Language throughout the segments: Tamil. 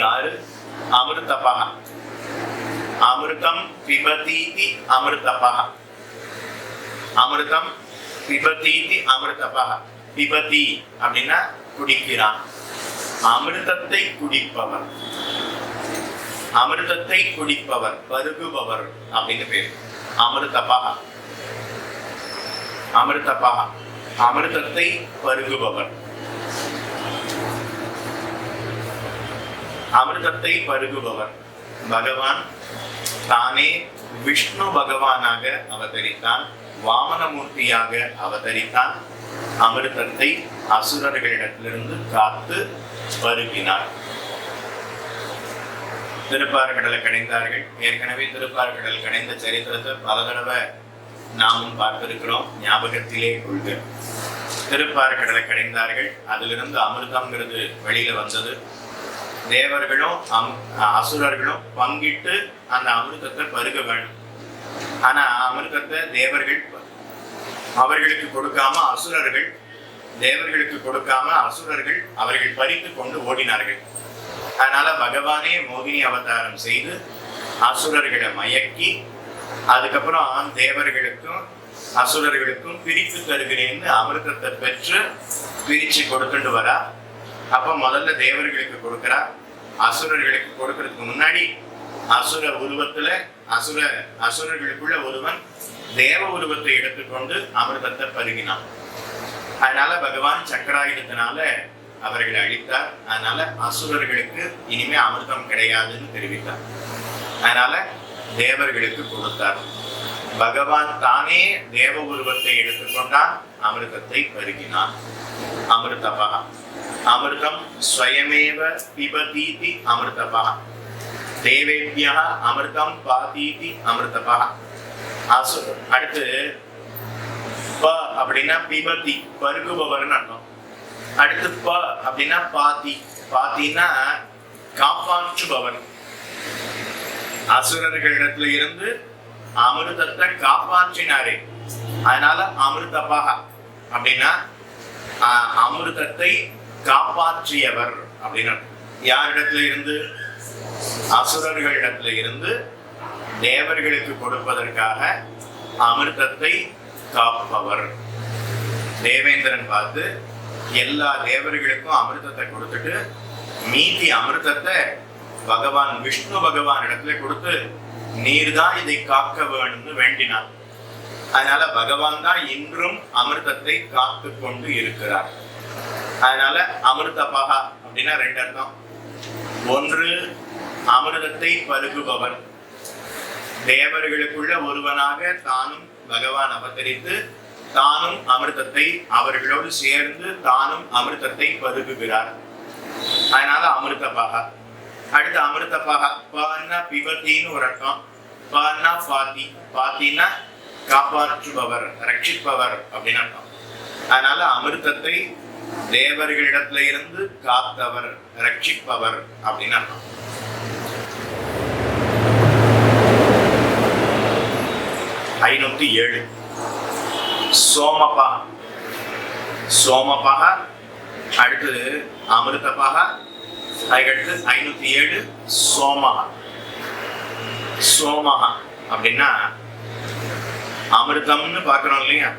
ஆறு அமிர்தபா அமிர்தம் பிபதீதி அமிர்தபா அமிர்தம் பிபதீதி அமிர்தபா பிபதி அப்படின்னா குடிக்கிறான். அமிர்தத்தை குடிப்பவர். அமிர்தத்தை குடிப்பவர் பருகுபவர் அப்படின்னு பேர். அமிர்தபா அமிர்தபா அமிர்தத்தை பருகுபவர். அமிர்தத்தை பருகுபவர். பகவான் தானே விஷ்ணு பகவானாக அவதரித்தான் வாமனமூர்த்தியாக அவதரித்தான் அமிர்தத்தை அசுரர்களிடத்திலிருந்து காத்து பருகினார். திருப்பார்கடலை கடைந்தார்கள். ஏற்கனவே திருப்பார்கடல் கடைந்த சரித்திரத்தை பல தடவை நாமும் பார்த்திருக்கிறோம். ஞாபகத்திலே கொள்க திருப்பார்கடலை கடைந்தார்கள். அதிலிருந்து அமிர்தம்ங்கிறது வெளியில வந்தது. தேவர்களும் அம் அசுரர்களும் பங்கிட்டு அந்த அமிர்தத்தை பருக வேண்டும். ஆனா அமிர்தத்தை தேவர்கள் அவர்களுக்கு கொடுக்காம அசுரர்கள் தேவர்களுக்கு கொடுக்காம அசுரர்கள் அவர்கள் பறித்து கொண்டு ஓடினார்கள். அதனால பகவானே மோகினி அவதாரம் செய்து அசுரர்களை மயக்கி அதுக்கப்புறம் தேவர்களுக்கும் அசுரர்களுக்கும் பிரித்து தருகிறேன்னு அமிர்தத்தை பெற்று பிரிச்சு கொடுத்துட்டு வரா அப்ப முதல்ல தேவர்களுக்கு கொடுக்கிறார். அசுரர்களுக்கு கொடுக்கறதுக்கு முன்னாடி அசுர உருவத்துல அசுர அசுரர்களுக்குள்ள ஒருவன் தேவ உருவத்தை எடுத்துக்கொண்டு அமிர்தத்தை பருகினான். அதனால பகவான் சக்கராயுதத்தினால அவர்களை அழித்தார். அதனால அசுரர்களுக்கு இனிமே அமிர்தம் கிடையாதுன்னு தெரிவித்தார். அதனால தேவர்களுக்கு கொடுத்தார். பகவான் தானே தேவ உருவத்தை எடுத்துக்கொண்டான் அமிர்தத்தை பருகினான். அமிர்தபா அமிர்தம் ஸ்வயமேவ பிபதீதி அமிர்தபா. தேவேபியா அமிர்தம் பாதீதி அமிர்தபா. அசு அடுத்து ப அப்படின்னா பிபதி பருகுபவர்னு அர்த்தம். அடுத்து ப அப்படின்னா பாதி. பாத்தின்னா காப்பாற்றுபவர் அசுரர்களிடத்துல இருந்து அமிர்தத்தை காப்பாற்றினாரே. அதனால அமிர்தபா அப்படின்னா அமிர்தத்தை காப்பாற்றியவர் அப்படின்னு யாரிடத்துல இருந்து? அசுரர்களிடத்துல இருந்து தேவர்களுக்கு கொடுப்பதற்காக அமிர்தத்தை காப்பவர். தேவேந்திரன் பார்த்து எல்லா தேவர்களுக்கும் அமிர்தத்தை கொடுத்துட்டு மீதி அமிர்தத்தை பகவான் விஷ்ணு பகவான் இடத்துல கொடுத்து நீர் தான் இதை காக்க வேணும்னு வேண்டினார். அதனால பகவான் தான் இன்றும் அமிர்தத்தை காத்து கொண்டு இருக்கிறார். அதனால அமிர்தபகா அப்படின்னா ரெண்டு அர்த்தம். ஒன்று அமிர்தத்தை பருகுபவர் தேவர்களுக்குள்ள ஒருவனாக தானும் பகவான் அவதரித்து தானும் அமிர்தத்தை அவர்களோடு சேர்ந்து தானும் அமிர்தத்தை பருகுகிறார். அதனால அமிர்தபகா அடுத்து அமிர்தபகா பான்னா பிபத்தின்னு ஒரு அர்த்தம். பான்னா பாத்தி. பாத்தின்னா காப்பாற்றுபவர் ரட்சிப்பவர் அப்படின்னு அர்த்தம். அதனால அமிர்தத்தை தேவர்களிடத்துல இருந்து காத்தவர் ரட்சிப்பவர் அப்படின்னு அர்த்தம். ஐநூத்தி ஏழு. சோமபா சோமபா அடுத்தது அமிர்தபா அதுக்கடுத்து ஐநூத்தி ஏழு சோமஹா சோமஹா அப்படின்னா அமிர்தம்னு பார்க்கிறோம் இல்லையா?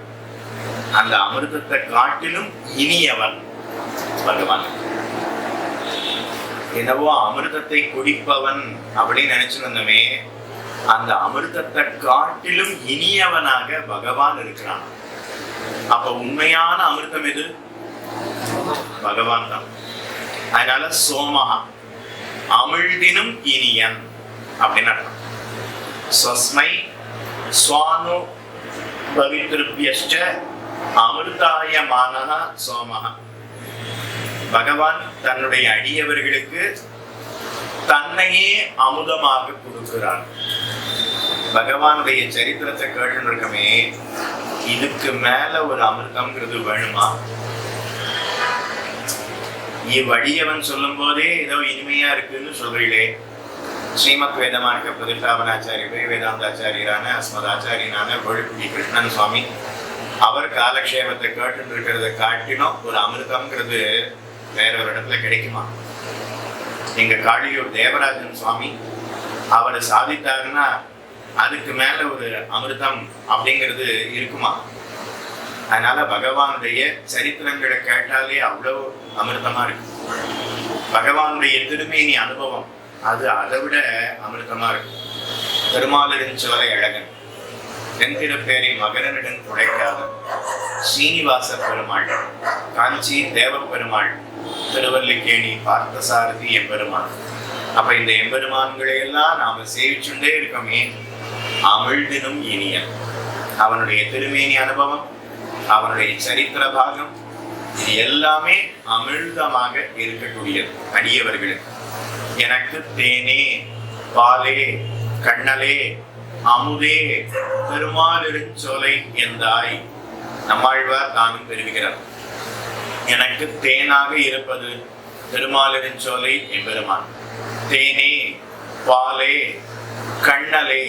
அந்த அமிர்தத்தை காட்டிலும் இனியவன். பகவான். என்னவோ அமிர்தத்தை குடிப்பவன் அப்படின்னு நினைச்சிருந்தமே அந்த அமிர்தத்தை காட்டிலும் இனியவனாக பகவான் இருக்கிறான். அப்ப உண்மையான அமிர்தம் எது? பகவான் தான். அதனால சோமஹா அமிழ்தினும் இனியன் அப்படின்னு அர்த்தம். ஸ்வஸ்மை சுவானு பவித்ருபியஷ்ட அமிர்தாயமானஹ சோமஹ பகவான் தன்னுடைய அடியவர்களுக்கு தன்னையே அமுதமாக கொடுக்கிறான். பகவானுடைய சரித்திரத்தை கேட்டுருக்கமே இதுக்கு மேல ஒரு அமிர்தம்ங்கிறது வேணுமா? இவ்வழியவன் சொல்லும் போதே ஏதோ இனிமையா இருக்குன்னு சொல்றீங்களே. ஸ்ரீமத் வேதமார்க்க பிரதிஷ்டாபனாச்சாரியரே வேதாந்தாச்சாரியரான அஸ்மதாச்சாரியனான கொழுக்குடி கிருஷ்ணன் சுவாமி. அவர் காலக்ஷேபத்தை கேட்டு இருக்கிறத காட்டிலும் ஒரு அமிர்தம்ங்கிறது வேற ஒரு இடத்துல கிடைக்குமா? எங்க காளியூர் தேவராஜன் சுவாமி அவர் சாதித்தாருன்னா அதுக்கு மேல ஒரு அமிர்தம் அப்படிங்கிறது இருக்குமா? அதனால பகவானுடைய சரித்திரங்களை கேட்டாலே அவ்வளவு அமிர்தமா இருக்கு. பகவானுடைய திருமேனி அனுபவம் அது அதை விட அமிர்தமா இருக்கும். பெருமாளரின் சோலை அழகன் தென்திருப்பேரை மகனனிடம் துடைக்காத சீனிவாச பெருமாள் காஞ்சி தேவ பெருமாள் திருவல்லிக்கேணி பார்த்தசாரதி எம்பெருமான். அப்ப இந்த எம்பெருமான்களை எல்லாம் நாம சேவிச்சுட்டே இருக்கோமே அமிழ்தினும் இனியன் அவனுடைய திருமேனி அனுபவம் அவனுடைய சரித்திர பாகம் இது எல்லாமே அமிழ்தமாக இருக்கக்கூடியது. அடியவர்களுக்கு. எனக்கு தேனே பாலே கண்ணலே அமுதே பெருமாளிருச்சோலை என்றாய். நம்மாழ்வார் தானும் தெரிவிக்கிறார். எனக்கு தேனாக இருப்பது பெருமாளிருச்சோலை எம்பெருமான் தேனே பாலே கண்ணலே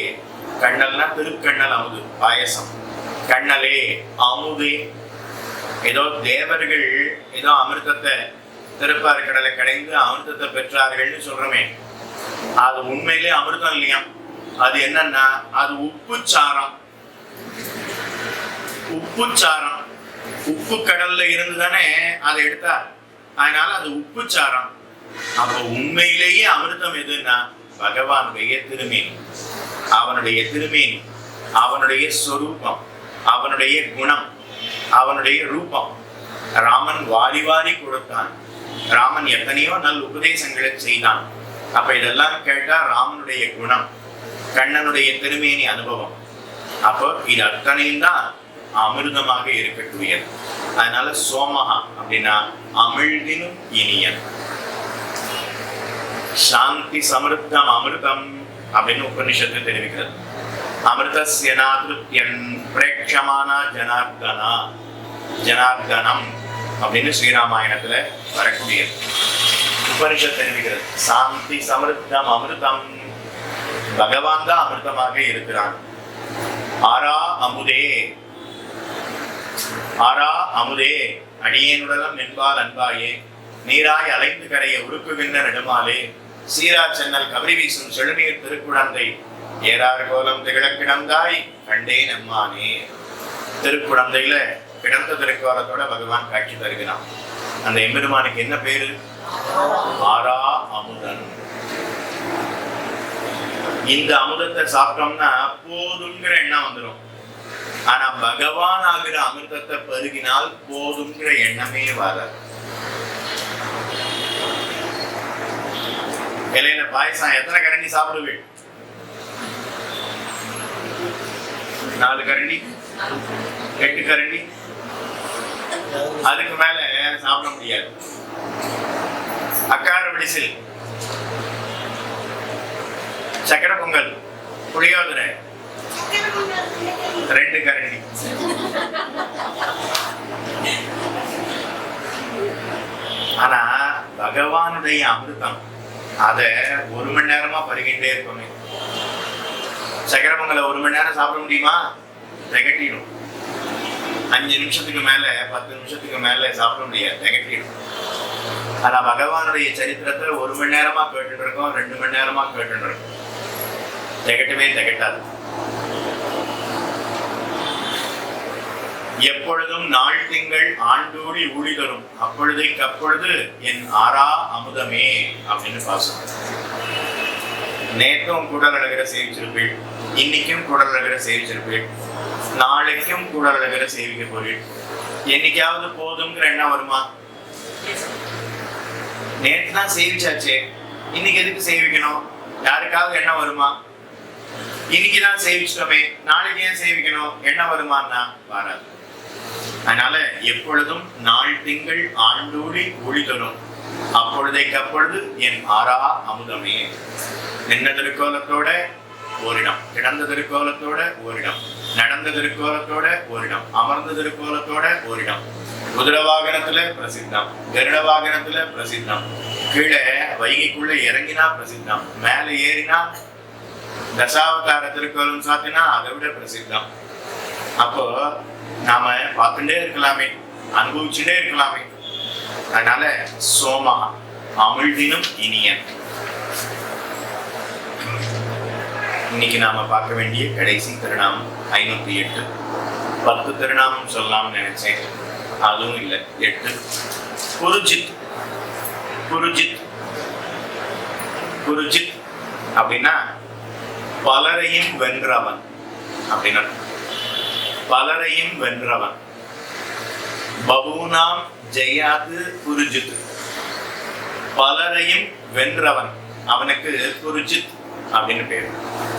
கண்ணல்னா திருக்கண்ணல் அமுது பாயசம். கண்ணலே அமுதே. ஏதோ தேவர்கள் ஏதோ அமிர்தத்தை திருப்பார் கடலை கடைந்து அமிர்தத்தை பெற்றார்கள்னு சொல்றோமே. அது உண்மையிலே அமிர்தம் இல்லையா? அது என்னன்னா அது உப்பு சாரம் உப்பு சாரம் உப்பு கடல்ல இருந்து தானே அதை எடுத்தார் அதனால அது உப்பு சாரம் அப்ப உண்மையிலேயே அமிர்தம் எதுன்னா பகவானுடைய திருமேனி. அவனுடைய திருமேனி. அவனுடைய சொரூபம். அவனுடைய குணம். அவனுடைய ரூபம். ராமன் வாரி வாரி கொடுத்தான். ராமன் எத்தனையோ நல் உபதேசங்களை செய்தான். அப்ப இதெல்லாம் கேட்டா ராமனுடைய குணம் கண்ணனுடைய திருமேனி அனுபவம். அப்போ இது அத்தனையும் தான் அமிர்தமாக இருக்கக்கூடியது. அதனால சோமஹா அப்படின்னா அமிழ்தினும் இனியன். சாந்தி சமிருத்தம் அமிர்தம் அப்படின்னு உபனிஷத்து தெரிவிக்கிறது. அமிர்தஸ்ய நாதிருத்யன் பிரேட்சமானா ஜனார்தனா ஜனார்தனம் அப்படின்னு ஸ்ரீராமாயணத்துல வரக்கூடியது உபனிஷத் தெரிவிக்கிறது. சாந்தி சமிருத்தம் அமிர்தம். பகவான் தான் அமிர்தமாக இருக்கிறான். ஆரா அமுதே. ஆரா அமுதே. அடியேனுடலம் என்பால் அன்பாயே. நீராய் அலைந்து கரைய உருக்குகின்ற நெடுமாலே. சீரா சென்னல் கவரி வீசும் செழுநீர் திருக்குழந்தை ஏறார் கோலம் திகழக்கிடந்தாய் கண்டேன் கண்டே திருக்குழந்தையில கிடந்த திருக்கோலத்தோட பகவான் காட்சி தருகிறான். அந்த எம்பெருமானுக்கு என்ன பேரு? ஆரா அமுதன். இந்த அமுதத்தை சாப்பிட்டோம்னா போதுங்கிற எண்ணம் வந்துடும் ஆனா பகவான் ஆகிற அமிர்தத்தை பருகினால் போதுங்கிற எண்ணமே வராது. இலையில பாயசம் எத்தனை கரண்டி சாப்பிடுவேன்? நாலு கரண்டி? எட்டு கரண்டி? அதுக்கு மேல சாப்பிட முடியாது. அக்கார விடிசில். சக்கரை பொங்கல் புளியோதரை. ரெண்டு கரண்டி. ஆனா பகவானுடைய அமிர்தம் அத ஒரு மணி நேரமா பருகின்றே இருக்கணும் சக்கரை பொங்கலை ஒரு மணி நேரம் சாப்பிட முடியுமா? திகட்டிடும். அஞ்சு நிமிஷத்துக்கு மேல பத்து நிமிஷத்துக்கு மேல சாப்பிட முடியாது நெகட்டிவ் ஆனா பகவானுடைய சரித்திரத்தில் ஒரு மணி நேரமா கேட்டுட்டு இருக்கோம் ரெண்டு மணி நேரமா கேட்டுட்டு இருக்கோம். திகட்டவே தகட்டாது. எப்பொழுதும் நாள் திங்கள் ஆண்டோடி ஊழி தரும் அப்பொழுதைக்கு அப்பொழுது என் ஆறா அமுதமே அப்படின்னு பாசம். நேற்றும் கூட நடக்கிற சேவிச்சிருப்பீள் இன்னைக்கும் குடல் அழகிற சேவிச்சிருப்பீள் நாளைக்கும் குடல் அழகிற சேவிக்க போறீள் என்னைக்காவது போதுங்கிற எண்ணம் வருமா? நேற்று தான் சேவிச்சாச்சே. இன்னைக்கு எதுக்கு சேவிக்கணும்? யாருக்காவது எண்ணம் வருமா? இன்னைக்கு தான் சேவிச்சிட்டோமே. நாளைக்கு ஏன் சேவிக்கணும்? என்ன வருமானா வராது. அதனால எப்பொழுதும் நாள் திங்கள் ஆண்டோடி ஒளி தரும். அப்பொழுதைக்கு அப்பொழுது என் ஆறா அமுதமே. நின்ன திருக்கோலத்தோட ஓரிடம். கிடந்த திருக்கோலத்தோட ஓரிடம். நடந்த திருக்கோலத்தோட ஓரிடம். அமர்ந்த திருக்கோலத்தோட ஓரிடம். குதிர வாகனத்துல பிரசித்தம். கருட வாகனத்துல பிரசித்தம். கீழே வைகைக்குள்ள இறங்கினா பிரசித்தம். மேல ஏறினா தசாவதார திருக்கோலம் சாத்தினா அதை விட பிரசித்தம். அப்போ நாம பார்த்துட்டே இருக்கலாமே. அனுபவிச்சுட்டே இருக்கலாமே. அதனால சோமா அமிழ்தினும் இனியன். இன்னைக்கு நாம பார்க்க வேண்டிய கடைசி திருநாமம் ஐநூத்தி எட்டு. பத்து திருநாமம் சொல்லலாம்னு நினைச்சேன். அதுவும் இல்லை எட்டு. குருஜித். குருஜித். குருஜித் அப்படின்னா பலரையும் வென்றவன் அப்படின்னா பலரையும் வென்றவன். பபூனாம் ஜெயாது குருஜித். பலரையும் வென்றவன். அவனுக்கு குருஜித் அப்படின்னு பேர்.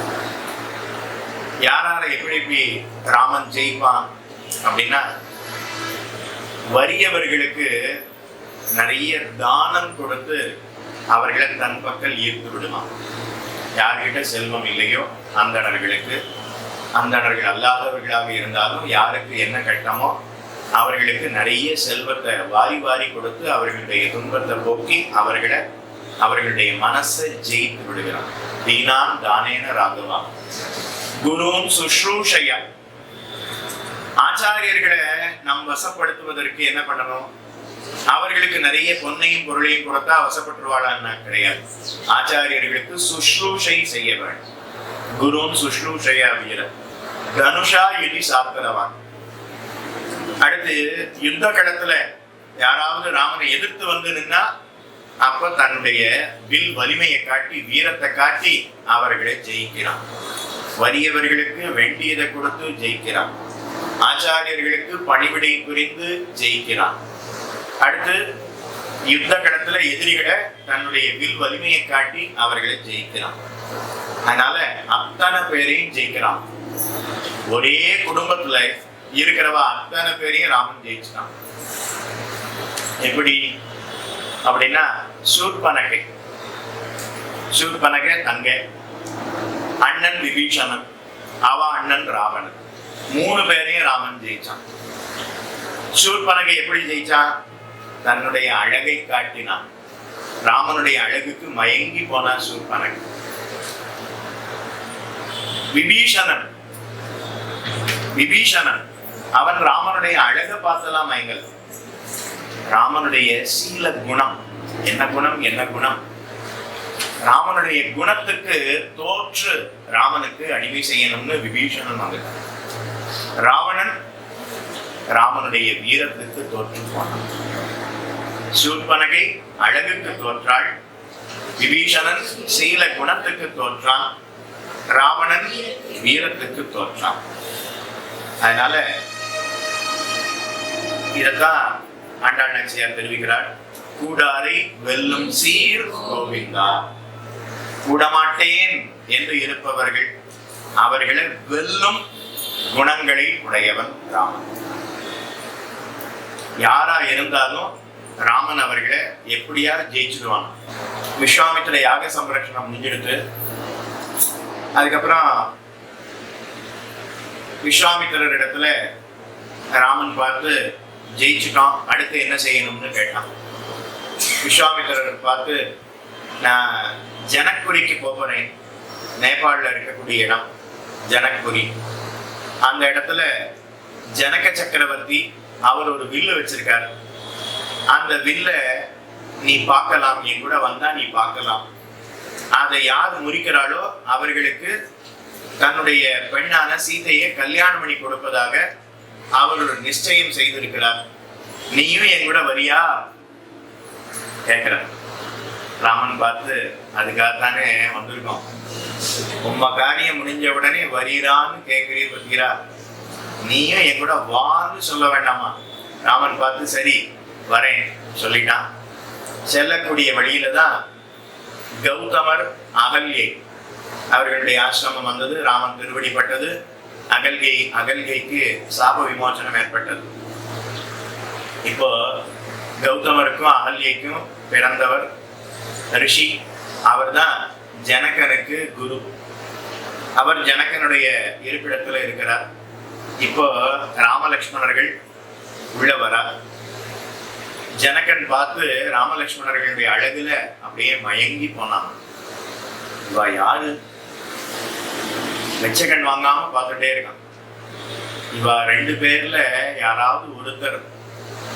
யாரால எப்படி எப்படி ராமன் ஜெயிப்பான் அப்படின்னா வறியவர்களுக்கு நிறைய தானம் கொடுத்து அவர்களை தன் பக்கம் ஈர்த்து விடுவான். யார்கிட்ட செல்வம் இல்லையோ அந்தணர்களுக்கு. அந்தணர்கள் அல்லாதவர்களாக இருந்தாலும் யாருக்கு என்ன கட்டமோ அவர்களுக்கு நிறைய செல்வத்தை வாரி வாரி கொடுத்து அவர்களுடைய துன்பத்தை போக்கி அவர்களை அவர்களுடைய மனசை ஜெயித்து விடுகிறான். தீனான் தானேன ராகவான். குருவும் சுஷ்ரூஷையா. ஆச்சாரியர்களை நம் வசப்படுத்துவதற்கு என்ன பண்ணணும்? அவர்களுக்கு நிறைய பொன்னையும் பொருளையும் கொடுத்தா வசப்பட்டுருவாளான்னா கிடையாது. ஆச்சாரியர்களுக்கு சுஷ்ரூஷை செய்ய வேண்டும். குருவும் சுஷ்ரூஷையா வீர தனுஷா யுதி சாப்பிடவான் அடுத்து யுத்த களத்துல யாராவது ராமனை எதிர்த்து வந்து நின்னா அப்ப தன்னுடைய வில் வலிமையை காட்டி வீரத்தை காட்டி அவர்களை ஜெயிக்கிறான். வறியவர்களுக்கு வேண்டியதை கொடுத்து ஜெயிக்கிறான். ஆச்சாரியர்களுக்கு பணிவிடை புரிந்து ஜெயிக்கிறான். அடுத்து யுத்த களத்துல எதிரிகளை தன்னுடைய வில் வலிமையை காட்டி அவர்களை ஜெயிக்கிறான். அதனால அத்தனை பேரையும் ஜெயிக்கிறான். ஒரே குடும்பத்துல இருக்கிறவ அத்தனை பேரையும் ராமன் ஜெயிச்சிட்டான். எப்படி? அப்படின்னா சூர்பனகை. சூர்பனகை தங்க. அண்ணன் விபீஷணன் அவ அண்ணன் ராவணன் மூணு பேரையும் ராமன் ஜெயிச்சான். சூர்பனகை எப்படி ஜெயிச்சான்? தன்னுடைய அழகை காட்டினான். ராமனுடைய அழகுக்கு மயங்கி போனான் சூர்பனகை விபீஷணன் விபீஷணன் அவன் ராமனுடைய அழகை பார்த்தலாம் மயங்கல். ராமனுடைய சீல குணம் என்ன குணம் என்ன குணம்? ராமனுடைய குணத்துக்கு தோற்று ராமனுக்கு அடிமை செய்யணும்னு விபீஷணன் வந்து ராவணன் ராமனுடைய வீரத்துக்கு தோற்று போனான். சூர்பனகை அழகுக்கு தோற்றாள். விபீஷணன் சீல குணத்துக்கு தோற்றான். ராவணன் வீரத்துக்கு தோற்றான். அதனால இதத்தான் ஆண்டாள் நாச்சியார் தெரிவிக்கிறார். கூடாரை வெல்லும் சீர் கோவிந்தா. விடமாட்டேன் என்று இருப்பவர்கள் அவர்களை வெல்லும் குணங்களை உடையவன் ராமன். யாரா இருந்தாலும் ராமன் அவர்களை எப்படியா ஜெயிச்சிடுவான். விஸ்வாமித்திர யாக சம்ரட்சணம் முடிஞ்செடுத்து அதுக்கப்புறம் விஸ்வாமித்திரர் இடத்துல ராமன் பார்த்து ஜெயிச்சிட்டோம் அடுத்து என்ன செய்யணும்னு கேட்டான். விஸ்வாமித்திரர் பார்த்து நான் ஜனக்புரிக்கு போகிறேன். நேபாளில் இருக்கக்கூடிய இடம் ஜனக்புரி. அந்த இடத்துல ஜனக சக்கரவர்த்தி அவர் ஒரு வில்லு வச்சிருக்கார். அந்த வில்ல நீ பார்க்கலாம் என் கூட வந்தா நீ பார்க்கலாம். அதை யார் முறிக்கிறாளோ அவர்களுக்கு தன்னுடைய பெண்ணான சீதையை கல்யாணம் பண்ணி கொடுப்பதாக அவர் ஒரு நிச்சயம் செய்திருக்கிறார். நீயும் என் கூட வரியா? கேட்கிறார். ராமன் பார்த்து அதுக்காகத்தானே வந்திருக்கோம். உம்ம காரியம் முடிஞ்ச உடனே வரீரான்னு கேட்கிறீர் பத்தீரா நீயும் என் கூட வான்னு சொல்ல வேண்டாமா? ராமன் பார்த்து சரி வரேன் சொல்லிட்டான். செல்லக்கூடிய வழியில தான் கௌதமர் அகல்யை அவர்களுடைய ஆசிரமம் வந்தது. ராமன் திருவடிப்பட்டது. அகல்கை அகல்கைக்கு சாப விமோசனம் ஏற்பட்டது. இப்போ கௌதமருக்கும் அகல்யைக்கும் பிறந்தவர் ரிஷி அவர்தான் ஜனகனுக்கு குரு. அவர் ஜனகனுடைய இருப்பிடத்துல இருக்கிறார். இப்போ ராமலக்ஷ்மணர்கள் உள்ள வரா ஜனகன் பார்த்து ராமலக்ஷ்மணர்களுடைய அழகுல அப்படியே மயங்கி போனான். இவா யாரு? வெச்சகன் வாங்காம பார்த்துட்டே இருக்கான். இவா ரெண்டு பேர்ல யாராவது ஒருத்தர்.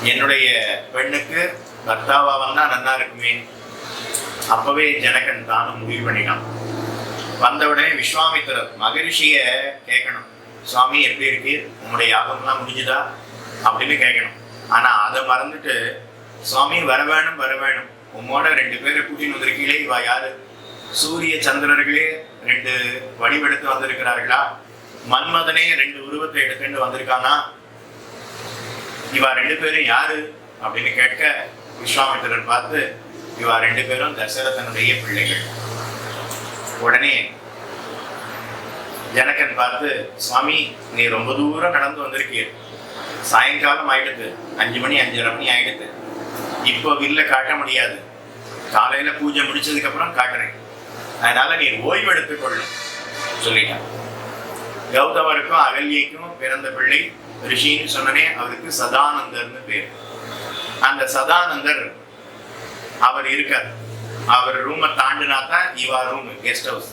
என்னுடைய பெண்ணுக்கு பர்த்தாவா வந்தா நல்லா இருக்குமே. அப்பவே ஜனகன் தானும் முடிவு பண்ணினான் வந்த உடனே விஸ்வாமித்திரர் மகரிஷிய கேட்கணும். சுவாமி எப்படி இருக்கு? உங்களுடைய யாகம்லாம் முடிஞ்சுதா? அப்படின்னு கேட்கணும். ஆனா அதை மறந்துட்டு சுவாமி வர வேணும் வர வேணும். உம்மோட ரெண்டு பேரை கூட்டின்னு வந்திருக்கீங்களே இவா யாரு? சூரிய சந்திரர்களே ரெண்டு வடிவெடுத்து வந்திருக்கிறார்களா? மன்மதனே ரெண்டு உருவத்தை எடுத்துட்டு வந்திருக்கானா? இவா ரெண்டு பேரும் யாரு? அப்படின்னு கேட்க விஸ்வாமித்திரர் பார்த்து இவா ரெண்டு பேரும் தசரதனுடைய பிள்ளைகள். உடனே ஜனகன் பார்த்து சுவாமி நீ ரொம்ப தூரம் நடந்து வந்திருக்கீர். சாயங்காலம் ஆயிடுது அஞ்சு மணி அஞ்சரை மணி ஆயிடுது இப்போ வில்ல காட்ட முடியாது. காலையில பூஜை முடிச்சதுக்கு அப்புறம் காட்டுறேன். அதனால நீ ஓய்வு எடுத்துக்கொள்ளும் சொல்லிட்டான். கௌதமருக்கும் அகல்யைக்கும் பிறந்த பிள்ளை ரிஷின்னு சொன்னனே அவருக்கு சதானந்தர்னு பேர். அந்த சதானந்தர் அவர் இருக்கார். அவர் ரூமை தாண்டினா தான் இவா ரூம் கெஸ்ட் ஹவுஸ்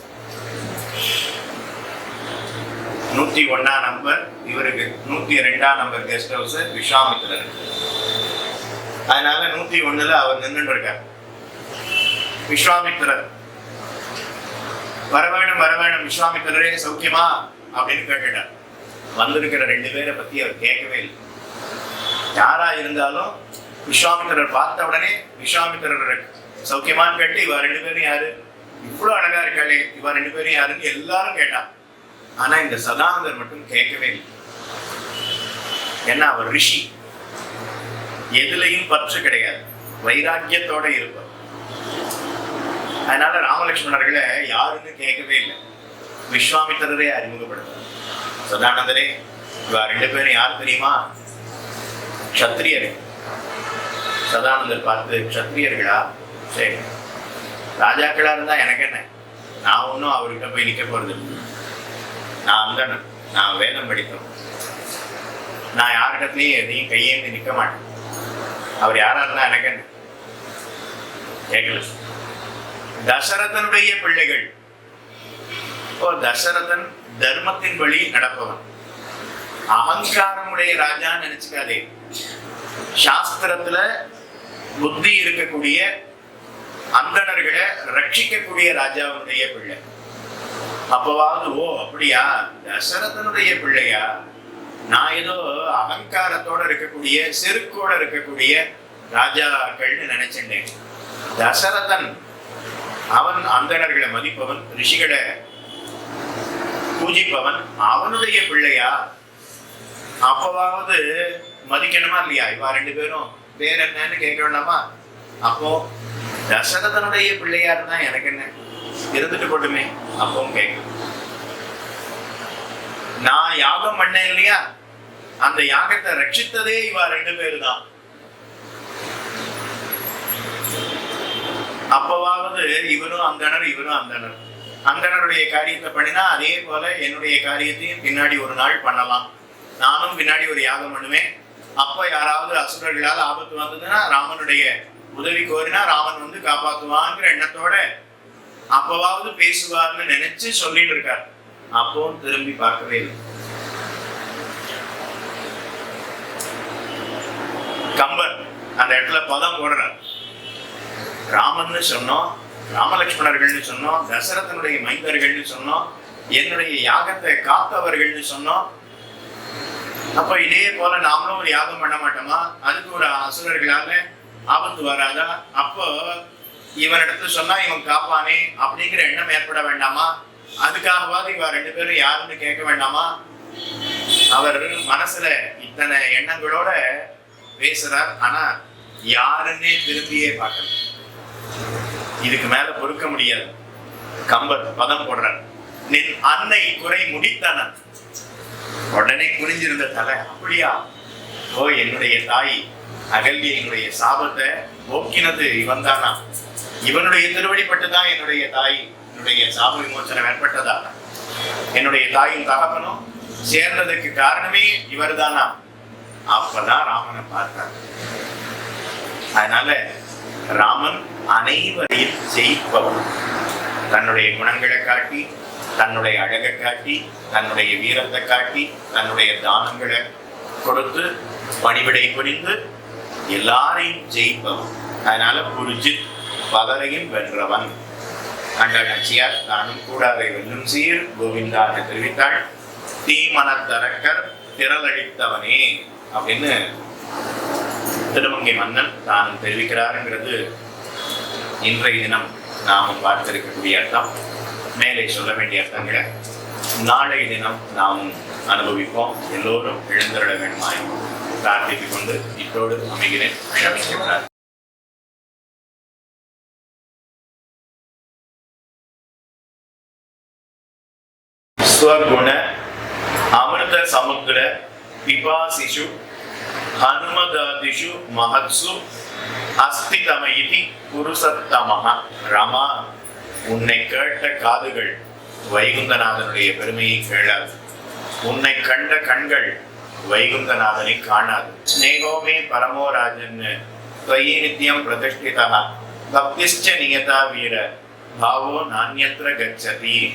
நூத்தி ஒன்னா நம்பர் இவருக்கு நூத்தி ரெண்டாம் நம்பர் கெஸ்ட் ஹவுஸ் விஸ்வாமித்திரர் அதனால நூத்தி ஒண்ணுல அவர் நின்றுட்டு இருக்கார். விஸ்வாமித்திரர் வர வேணும் வர வேணும் விஸ்வாமித்திரரே சௌக்கியமா? அப்படின்னு கேட்டுட்டார். வந்திருக்கிற ரெண்டு பேரை பத்தி அவர் கேட்கவே இல்லை. யாரா இருந்தாலும் விஸ்வாமித்திரர் பார்த்த உடனே விஸ்வாமித்திரர் சௌக்கியமான்னு கேட்டு இவ ரெண்டு பேரும் யாரு? இவ்வளவு அழகா இருக்காளே இவ ரெண்டு பேரும் யாருன்னு எல்லாரும் கேட்டான். ஆனா இந்த சதானந்தர் மட்டும் கேட்கவே இல்லை. ஏன்னா அவர் ரிஷி. எதுலையும் பற்று கிடையாது. வைராக்கியத்தோட இருப்பார். அதனால ராமலட்சுமணர்களை யாருன்னு கேட்கவே இல்லை. விஸ்வாமித்திரரே அறிமுகப்படுத்தார் சதானந்தரே இவா ரெண்டு பேரும் யார் தெரியுமா? க்ஷத்ரியர். சதானந்தர் பார்த்து சத்திரியர்களா சரி. ராஜாக்களா இருந்தா எனக்கு என்ன நான் ஒன்றும் அவர்கிட்ட போய் நிற்க போறது நான் அந்தணன். நான் வேதம் படித்தோம் நான் யார்கிட்டத்துலையும் எதையும் கையேந்து நிற்க மாட்டேன். அவர் யாரா இருந்தா எனக்கு என்ன கேட்கல தசரதனுடைய பிள்ளைகள். ஓ தசரதன் தர்மத்தின் வழி நடப்பவன். அகங்காரமுடைய ராஜான்னு நினைச்சுக்காதே. சாஸ்திரத்துல புத்தி இருக்கக்கூடிய அந்தணர்களை ரட்சிக்கக்கூடிய ராஜாவுடைய பிள்ளை. அப்பவாவது ஓ அப்படியா? தசரதனுடைய பிள்ளையா? நான் ஏதோ அகங்காரத்தோட இருக்கக்கூடிய செருக்கோட இருக்கக்கூடிய ராஜாக்கள்னு நினைச்சிட்டேன் தசரதன் அவன் அந்தணர்களை மதிப்பவன் ரிஷிகளை பூஜிப்பவன் அவனுடைய பிள்ளையா? அப்பவாவது மதிக்கணுமா இல்லையா? இவா ரெண்டு பேரும் பேர் என்னன்னு கேட்க வேண்டாமா அப்போ தசரதனுடைய பிள்ளையா இருந்தா எனக்கு என்ன இருந்துட்டு போட்டுமே அப்பவும் கேட்க நான் யாகம் பண்ணேன் இல்லையா? அந்த யாகத்தை ரட்சித்ததே இவா ரெண்டு பேரு தான் அப்பவாவது இவரும் அந்தனர் இவரும் அந்தனர் அந்தனருடைய காரியத்தை பண்ணினா அதே போல என்னுடைய காரியத்தையும் பின்னாடி ஒரு நாள் பண்ணலாம். நானும் பின்னாடி ஒரு யாகம் பண்ணுவேன். அப்ப யாராவது அசுரர்களால் ஆபத்து வந்ததுன்னா ராமனுடைய உதவி கோரினா ராமன் வந்து காப்பாத்துவாங்கிற எண்ணத்தோட அப்பவாவது பேசுவார்னு நினைச்சு சொல்லிட்டு இருக்கார். அப்பவும் திரும்பி பார்க்கவே இல்லை. கம்பர் அந்த இடத்துல பதம் போடுறார். ராமன்னு சொன்னோம் ராமலட்சுமணர்கள்னு சொன்னோம் தசரதனுடைய மைந்தர்கள்னு சொன்னோம் என்னுடைய யாகத்தை காத்தவர்கள்னு சொன்னோம் அப்ப இதே போல நாமளும் ஒரு யாகம் பண்ண மாட்டோமா? அதுக்கு ஒரு அசுரர்களால ஆபத்து வராதா? அப்போ இவனிடத்துல சொன்னா இவன் காப்பானே அப்படிங்கிற எண்ணம் ஏற்பட வேண்டாமா? அதுக்காகவாது இவ ரெண்டு பேரும் யாருன்னு கேட்க வேண்டாமா? அவர் மனசுல இத்தனை எண்ணங்களோட பேசுறார். ஆனா யாருன்னே திரும்பியே பார்க்கல. இதுக்கு மேல பொறுக்க முடியாது. கம்பர் பதம் போடுறார். நின் அன்னை குறை முடித்தனன். உடனே குறிஞ்சிருந்த தலை அப்படியா? ஓ என்னுடைய தாய் அகல்வியினுடைய சாபத்தை போக்கினது இவன் தானா இவனுடைய திருவடிப்பட்டுதான் என்னுடைய தாய்? என்னுடைய சாப விமோசனம் ஏற்பட்டதா? என்னுடைய தாயும் தகப்பனும் சேர்ந்ததுக்கு காரணமே இவர்தானா? அப்பதான் ராமனை பார்த்தார். அதனால ராமன் அனைவரையும் ஜெயிப்பவன். தன்னுடைய குணங்களை காட்டி தன்னுடைய அழகை காட்டி தன்னுடைய வீரத்தை காட்டி தன்னுடைய தானங்களை கொடுத்து பணிவிடை புரிந்து எல்லாரையும் ஜெயிப்பவன். அதனால புரிஜித் பலரையும் வென்றவன். அந்த நச்சியார் தானும் கூடாரை வெல்லும் சீர் கோவிந்தா என்று தெரிவித்தாள். தீமனத்தரக்கர் திரளடித்தவனே அப்படின்னு திருமங்கை மன்னன் தானும் தெரிவிக்கிறாருங்கிறது இன்றைய தினம் நாம் பார்த்திருக்கக்கூடிய அர்த்தம். மேலே சொல்ல வேண்டிய அர்த்தங்களை நாளைய தினம் நாம் அனுபவிப்போம். எல்லோரும் எழுந்திருட வேண்டுமாய் பிரார்த்தித்துக் கொண்டு இத்தோடு அமைகிறேன். க்ஷமிக்கின்றார் ஸ்வகுண அமிர்த சமுத்திர பிபாசிஷு ஹனுமதாதிஷு மகத்சு ரமா உன்னை கேட்ட காதுகள் வைகுந்தநாதனுடைய பெருமையை கேளாது. உன்னை கண்ட கண்கள் வைகுந்தநாதனை காணாது. ஸ்னேகோமே பரமோராஜன் துவயி நித்தியம் பிரதிஷ்டிதா. பக்திஷ்ட நியதா வீர பாவோ நானியத்திர கச்சதி.